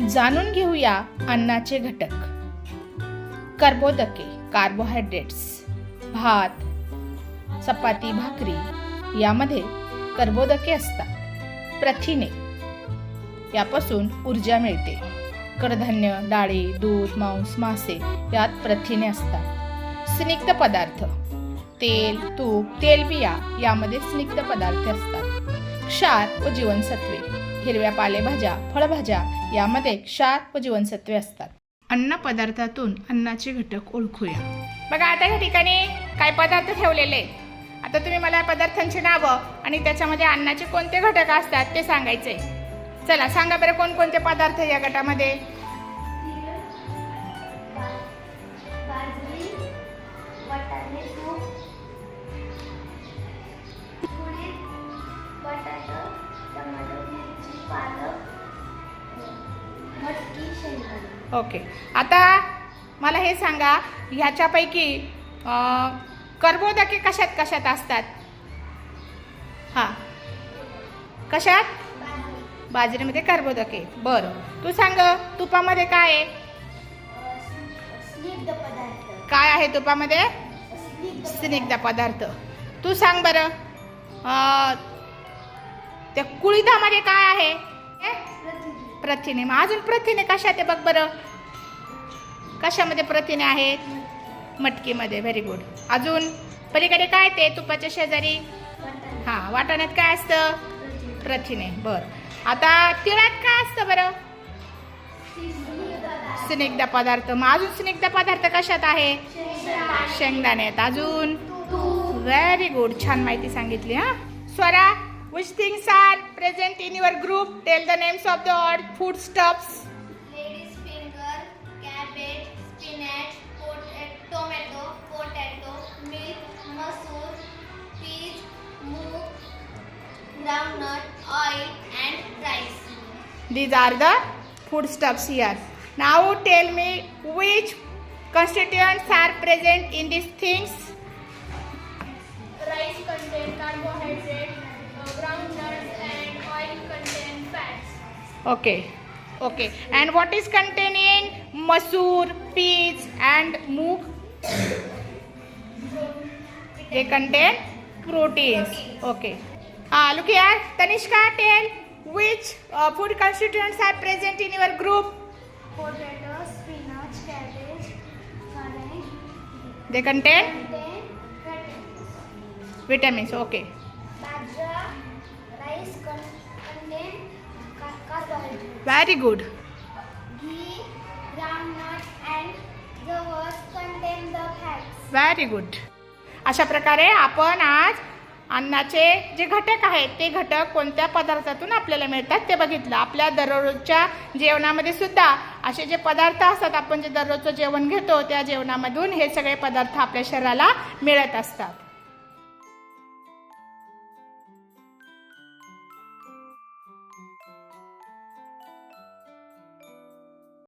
जाणून घेऊया अन्नाचे घटक. कर्बोदके कार्बोहायड्रेट्स भात चपाती भाकरी यामध्ये कर्बोदके असतात. प्रथिने. यापासून ऊर्जा मिळते. कडधान्य डाळी दूध मांस मासे यात प्रथिने असतात. स्निग्ध पदार्थ. तेल तूप तेलबिया यामध्ये स्निग्ध पदार्थ असतात. क्षार व जीवनसत्वे. हिरव्या पालेभाज्या फळभाज्या यामध्ये क्षार व जीवनसत्वे असतात. अन्न पदार्थातून अन्नाचे घटक ओळखूया. बघा आता या ठिकाणी काय पदार्थ ठेवलेले आहेत. आता तुम्ही मला पदार्थांची नावं आणि त्याच्यामध्ये अन्नाचे कोणते घटक असतात ते सांगायचे चला सांगा बरं कोणकोणते पदार्थ या गटामध्ये? ओके. आता मला हे सांगा ह्याच्यापैकी कर्बोदके कशात कशात असतात? हां. कशात? बाजरी बाजरीमध्ये कर्बोदके. बरं. तू सांग तुपामध्ये काय आहे? काय आहे तुपामध्ये? स्निग्ध पदार्थ. तू सांग बरं. त्या कुळीदामध्ये काय आहे? प्रथिने. मग अजून प्रथिने कशात आहे बघ बरं? कशामध्ये प्रथिने आहेत? मटकीमध्ये. व्हेरी गुड अजून? पलीकडे काय ते तुपाच्या शेजारी? हां वाटाण्यात काय असतं? प्रथिने. बरं. आता तिळात काय असतं बरं? स्निग्ध पदार्थ. मग अजून स्निग्ध पदार्थ कशात आहे? शेंगदाणे शेंगदाणे आहेत. अजून? व्हेरी गुड छान माहिती सांगितली हां. Swara? Which things are present in your group? Tell the names of the odd foodstuffs. Lady's finger, cabbage, spinach, eh, tomato, potato, milk, masoor, peas, moog, groundnut, oil and rice. These are the foodstuffs here. Now tell me which constituents are present in these things. Okay. Okay. And what is contained in masoor, peas and moong? They contain proteins. Okay. Ah, look here. Tanishka, tell which uh, food constituents are present in your group. Potato, spinach, cabbage, cabbage They contain contain vitamins. vitamins. Okay. The fats. Very good अशा प्रकारे आपण आज अन्नाचे जे घटक आहेत ते घटक कोणत्या पदार्थातून आपल्याला मिळतात ते बघितलं. आपल्या दररोजच्या जेवणामध्ये सुद्धा असे जे पदार्थ असतात आपण जे दररोजचं जेवण घेतो त्या जेवणामधून हे सगळे पदार्थ आपल्या शरीराला मिळत असतात.